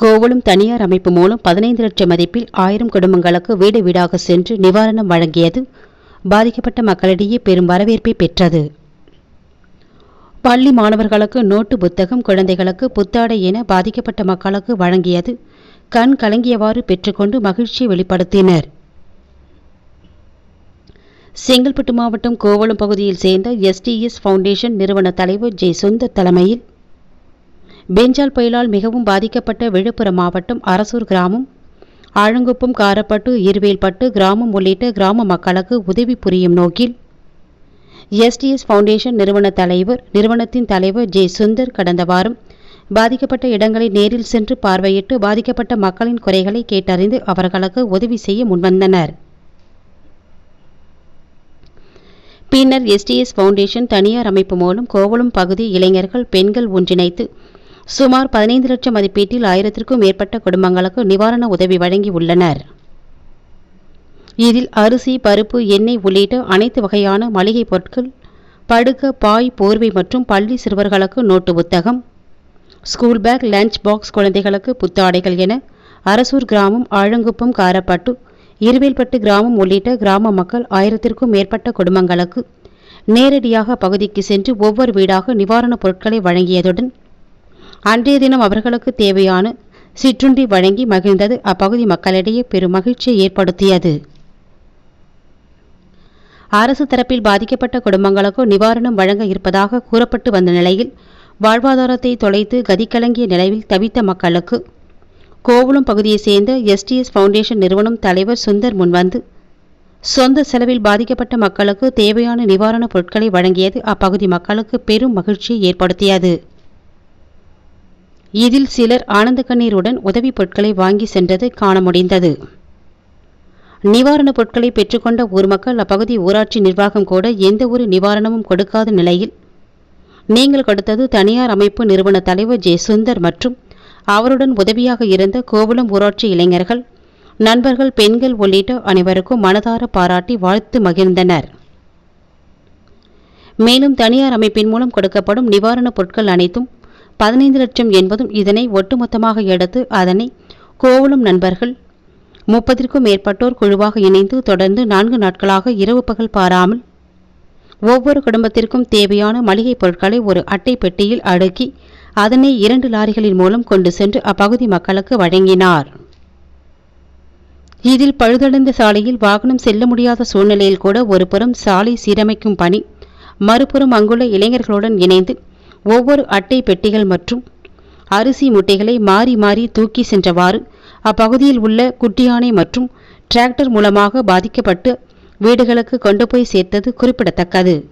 கோவளம் தனியார் அமைப்பு மூலம் பதினைந்து லட்சம் மதிப்பில் ஆயிரம் குடும்பங்களுக்கு வீடு வீடாக சென்று நிவாரணம் வழங்கியது. பாதிக்கப்பட்ட மக்களிடையே பெரும் வரவேற்பை பெற்றது. பள்ளி மாணவர்களுக்கு நோட்டு புத்தகம் குழந்தைகளுக்கு புத்தாடை என பாதிக்கப்பட்ட மக்களுக்கு வழங்கியது. கண் கலங்கியவாறு பெற்றுக்கொண்டு மகிழ்ச்சி வெளிப்படுத்தினர். செங்கல்பட்டு மாவட்டம் கோவளம் பகுதியில் சேர்ந்த எஸ்டிஎஸ் ஃபவுண்டேஷன் நிறுவன தலைவர் ஜெய் சுந்தர் தலைமையில் பெஞ்சால் புயலால் மிகவும் பாதிக்கப்பட்ட விழுப்புரம் மாவட்டம் அரசூர் கிராமம். ஆழங்குப்பம் காரப்பட்டு இருவேல்பட்டு கிராமம் உள்ளிட்ட கிராம மக்களுக்கு உதவி புரியும் நோக்கில் எஸ்டிஎஸ் ஃபவுண்டேஷன் நிறுவன தலைவர் நிறுவனத்தின் தலைவர் ஜே சுந்தர் கடந்த வாரம் பாதிக்கப்பட்ட இடங்களை நேரில் சென்று பார்வையிட்டு பாதிக்கப்பட்ட மக்களின் குறைகளை கேட்டறிந்து அவர்களுக்கு உதவி செய்ய முன்வந்தனர். பின்னர் எஸ்டிஎஸ் ஃபவுண்டேஷன் தனியார் அமைப்பு மூலம் கோவளம் பகுதி இளைஞர்கள் பெண்கள் ஒன்றிணைத்து சுமார் பதினைந்து லட்சம் மதிப்பீட்டில் ஆயிரத்திற்கும் மேற்பட்ட குடும்பங்களுக்கு நிவாரண உதவி வழங்கி உள்ளனர் இதில் அரிசி பருப்பு எண்ணெய் உள்ளிட்ட அனைத்து வகையான மளிகை பொருட்கள் படுக்க பாய் போர்வை மற்றும் பள்ளி சிறுவர்களுக்கு நோட்டு புத்தகம் ஸ்கூல் பேக் லஞ்ச் பாக்ஸ் குழந்தைகளுக்கு புத்தாடைகள் என அரசூர் கிராமம் ஆழங்குப்பம் காரப்பட்டு இருவேல்பட்டு கிராமம் உள்ளிட்ட கிராம மக்கள் ஆயிரத்திற்கும் மேற்பட்ட குடும்பங்களுக்கு நேரடியாக பகுதிக்கு சென்று ஒவ்வொரு வீடாக நிவாரணப் பொருட்களை வழங்கியதுடன் அன்றைய தினம் அவர்களுக்கு தேவையான சிற்றுண்டி வழங்கி மகிழ்ந்தது. அப்பகுதி மக்களிடையே பெரும் மகிழ்ச்சியை ஏற்படுத்தியது. அரசு தரப்பில் பாதிக்கப்பட்ட குடும்பங்களுக்கு நிவாரணம் வழங்க இருப்பதாக கூறப்பட்டு வந்த நிலையில் வாழ்வாதாரத்தை தொலைத்து கதிக்கலங்கிய நிலையில் தவித்த மக்களுக்கு கோவளம் பகுதியைச் சேர்ந்த எஸ்டிஎஸ் ஃபவுண்டேஷன் நிறுவனம் தலைவர் சுந்தர் முன்வந்து சொந்த செலவில் பாதிக்கப்பட்ட மக்களுக்கு தேவையான நிவாரணப் பொருட்களை வழங்கியது. அப்பகுதி மக்களுக்கு பெரும் மகிழ்ச்சியை ஏற்படுத்தியது. இதில் சிலர் ஆனந்த கண்ணீருடன் உதவிப் பொருட்களை வாங்கி சென்றது காண முடிந்தது நிவாரணப் பொருட்களை பெற்றுக்கொண்ட ஊர் மக்கள் அப்பகுதி ஊராட்சி நிர்வாகம் கூட எந்த ஒரு நிவாரணமும் கொடுக்காத நிலையில் நீங்கள் கொடுத்தது தனியார் அமைப்பு நிறுவன தலைவர் ஜே சுந்தர் மற்றும் அவருடன் உதவியாக இருந்த கோவளம் ஊராட்சி இளைஞர்கள் நண்பர்கள் பெண்கள் உள்ளிட்ட அனைவருக்கும் மனதார பாராட்டி வாழ்த்து மகிழ்ந்தனர். மேலும் தனியார் அமைப்பின் மூலம் கொடுக்கப்படும் நிவாரணப் பொருட்கள் அனைத்தும் பதினைந்து லட்சம் என்பதும் இதனை ஒட்டுமொத்தமாக எடுத்து அதனை கோவலும் நண்பர்கள் முப்பதிற்கும் மேற்பட்டோர் குழுவாக இணைந்து தொடர்ந்து நான்கு நாட்களாக இரவு பகல் பாராமல் ஒவ்வொரு குடும்பத்திற்கும் தேவையான மளிகைப் பொருட்களை ஒரு அட்டை பெட்டியில் அடுக்கி அதனை இரண்டு லாரிகளின் மூலம் கொண்டு சென்று அப்பகுதி மக்களுக்கு வழங்கினார். இதில் பழுதடைந்த சாலையில் வாகனம் செல்ல முடியாத சூழ்நிலையில் கூட ஒருபுறம் சாலை சீரமைக்கும் பணி மறுபுறம் அங்குள்ள இளைஞர்களுடன் இணைந்து ஒவ்வொரு அட்டை பெட்டிகள் மற்றும் அரிசி முட்டைகளை மாறி மாறி தூக்கி சென்றவாறு அப்பகுதியில் உள்ள குட்டியானை மற்றும் டிராக்டர் மூலமாக பாதிக்கப்பட்டு வீடுகளுக்கு கொண்டு போய் சேர்த்தது குறிப்பிடத்தக்கது.